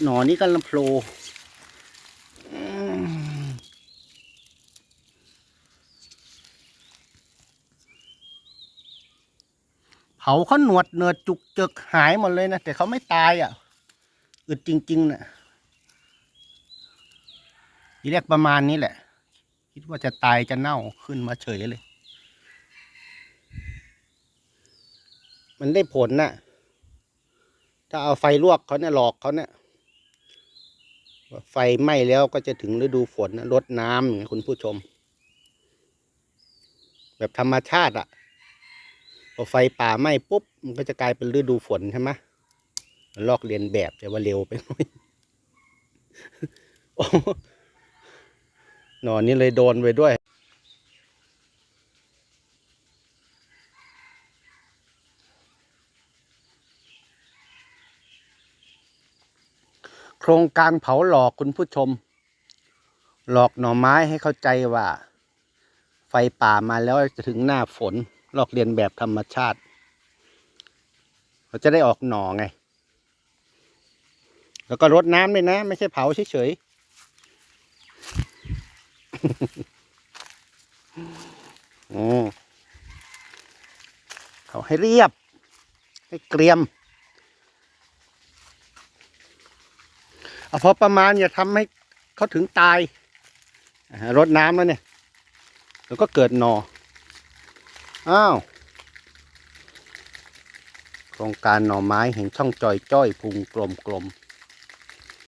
หนอนี้ก็ลำโพลอืมเผาเขาหนวดเนือดจุกเจกหายหมดเลยนะ แต่เขาไม่ตายอะอึดจริงๆนะ่ะทีแรกประมาณนี้แหละ คิดว่าจะตายจะเน่าขึ้นมาเฉยเลย มันได้ผลน่ะ ถ้าเอาไฟลวกเขาเนี่ยหลอกเขาเนี่ย ไฟไหม้แล้วก็จะถึงฤดูฝนลดน้ำอย่างเงี้ยคุณผู้ชม แบบธรรมชาติอะพอไฟป่าไหม้ปุ๊บมันก็จะกลายเป็นฤดูฝนใช่ไหมลอกเรียนแบบแต่ว่าเร็วไปหน่อยนอนนี่เลยโดนไปด้วย โครงการเผาหลอกคุณผู้ชม หลอกหน่อไม้ให้เข้าใจว่า ไฟป่ามาแล้วจะถึงหน้าฝนหลอกเรียนแบบธรรมชาติเราจะได้ออกหน่อไง แล้วก็รดน้ำด้วยนะ ไม่ใช่เผาเฉยๆเขาให้เรียบ ให้เกรียม เอาพอประมาณอย่าทำให้เขาถึงตายรดน้ำแล้วเนี่ย แล้วก็เกิดหนออ้าวโครงการหน่อไม้เห็นช่องจอยจ้อยพุงกลมกลม